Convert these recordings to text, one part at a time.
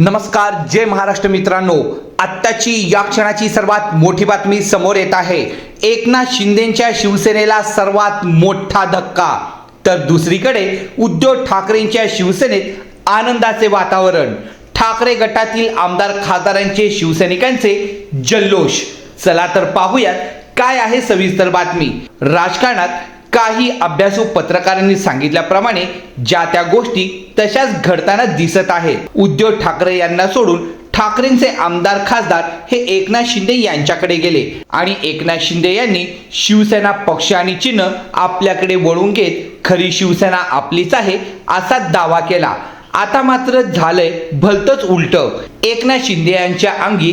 नमस्कार जय महाराष्ट्र मित्रांनो. आत्ताची या क्षणाची सर्वात मोठी बातमी समोर येत आहे. एकनाथ शिंदेच्या शिवसेनेला सर्वात मोठा धक्का. तर दुसरीकडे उद्धव ठाकरेंच्या शिवसेनेत आनंदाचे वातावरण. ठाकरे गटातील आमदार खासदारांचे शिवसैनिकांचे जल्लोष. चला तर पाहूयात काय आहे सविस्तर बातमी. राजकारणात काही अभ्यासू पत्रकारांनी सांगितल्याप्रमाणे ज्या त्या गोष्टी तशाच घडताना दिसत आहेत उद्धव ठाकरे यांना सोडून ठाकरेंचे आमदार खासदार हे एकनाथ शिंदे यांच्याकडे गेले आणि एकनाथ शिंदे यांनी शिवसेना पक्ष आणि चिन्ह आपल्याकडे वळून घेत खरी शिवसेना आपलीच आहे असा दावा केला. आता मात्र झालंय भलतच उलट. एकनाथ शिंदे यांच्या अंगी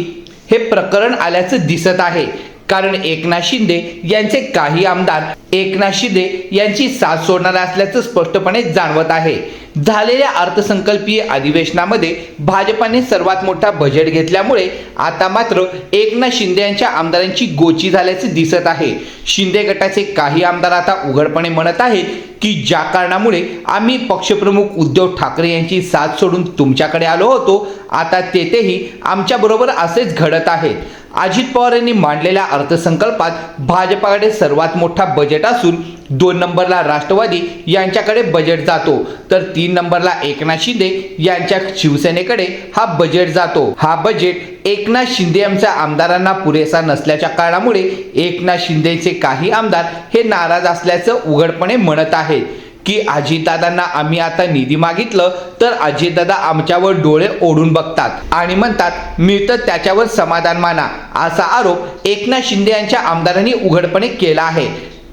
हे प्रकरण आल्याचं दिसत आहे. कारण एकनाथ शिंदे यांचे काही आमदार एकनाथ शिंदे यांची साथ सोडणार असल्याचं स्पष्टपणे जाणवत आहे. झालेल्या अर्थसंकल्पीय अधिवेशनामध्ये भाजपाने सर्वात मोठा बजेट घेतल्यामुळे आता मात्र एकनाथ शिंदे यांच्या आमदारांची गोची झाल्याचे दिसत आहे. शिंदे गटाचे काही आमदार आता उघडपणे म्हणत आहेत की ज्या कारणामुळे आम्ही पक्षप्रमुख उद्धव ठाकरे यांची साथ सोडून तुमच्याकडे आलो होतो आता तेथेही आमच्याबरोबर असेच घडत आहेत अजित पवार यांनी मांडलेल्या अर्थसंकल्पात भाजपाकडे सर्वात मोठा बजेट असून दोन नंबरला राष्ट्रवादी यांच्याकडे बजेट जातो. तर तीन नंबरला एकनाथ शिंदे यांच्या शिवसेनेकडे हा बजेट जातो. हा बजेट एकनाथ शिंदे यांच्या आमदारांना पुरेसा नसल्याच्या कारणामुळे एकनाथ शिंदेचे काही आमदार हे नाराज असल्याचं उघडपणे म्हणत आहेत. की अजितदादांना आम्ही आता निधी मागितलं तर अजितदादा आमच्यावर डोळे ओढून बघतात आणि म्हणतात मिळतं त्याच्यावर समाधान माना. असा आरोप एकनाथ शिंदे यांच्या आमदारांनी उघडपणे केला आहे.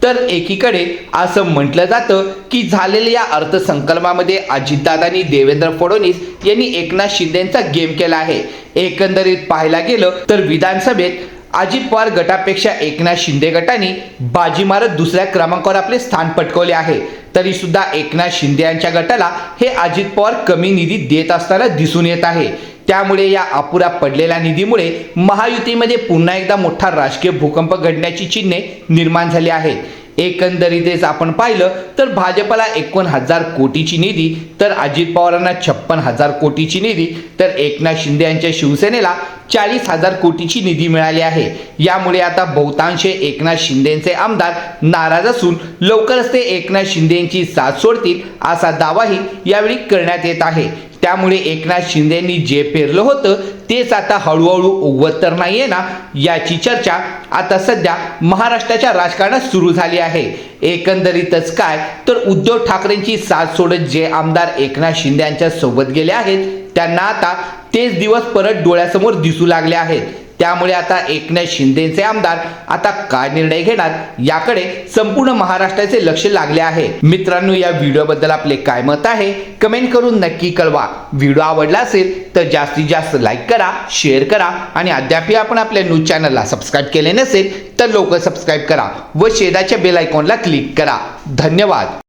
तर एकीकडे असं म्हटलं जातं की झालेल्या या अर्थसंकल्पामध्ये अजितदादांनी देवेंद्र फडणवीस यांनी एकनाथ शिंदेचा गेम केला आहे. एकंदरीत पाहायला गेलं तर विधानसभेत अजित पवार गटापेक्षा एकनाथ शिंदे गटाने बाजी मारत दुसऱ्या क्रमांकावर आपले स्थान पटकवले आहे. तरी सुद्धा एकनाथ शिंदे यांच्या गटाला हे अजित पवार कमी निधी देत असताना दिसून येत आहे. त्यामुळे या अपुरा पडलेल्या निधीमुळे महायुतीमध्ये पुन्हा एकदा मोठा राजकीय भूकंप घडण्याची चिन्हे निर्माण झाली आहेत. एकंदरीतच आपण पाहिलं तर भाजपला एकोण हजार कोटीची निधी तर अजित पवारांना छप्पन हजार कोटीची निधी तर एकनाथ शिंदे यांच्या शिवसेनेला चाळीस हजार कोटीची निधी मिळाली आहे. यामुळे आता बहुतांश एकनाथ शिंदेचे आमदार नाराज असून लवकरच ते एकनाथ शिंदे यांची साथ सोडतील असा दावाही यावेळी करण्यात येत आहे. त्यामुळे एकनाथ शिंदेंनी जे पेरलं होतं तेच आता हळूहळू उगवत तर नाहीये ना? याची चर्चा आता सध्या महाराष्ट्राच्या राजकारणात सुरू झाली आहे. एकंदरीतच काय? तर उद्धव ठाकरेंची साथ सोडत जे आमदार एकनाथ शिंदे यांच्या सोबत गेले आहेत त्यांना आता तेच दिवस परत डोळ्यासमोर दिसू लागले आहेत. त्यामुळे आता एकनाथ शिंदेचे आमदार आता काय निर्णय घेणार याकडे संपूर्ण महाराष्ट्राचे लक्ष लागले आहे. मित्रांनो या व्हिडिओबद्दल आपले काय मत आहे? कमेंट करून नक्की कळवा. व्हिडिओ आवडला असेल तर जास्तीत जास्त लाईक करा शेअर करा आणि अद्याप आपण आपल्या न्यूज चॅनलला सबस्क्राईब केले नसेल तर लवकर सबस्क्राईब करा व शेजारच्या बेल आयकॉनला क्लिक करा. धन्यवाद.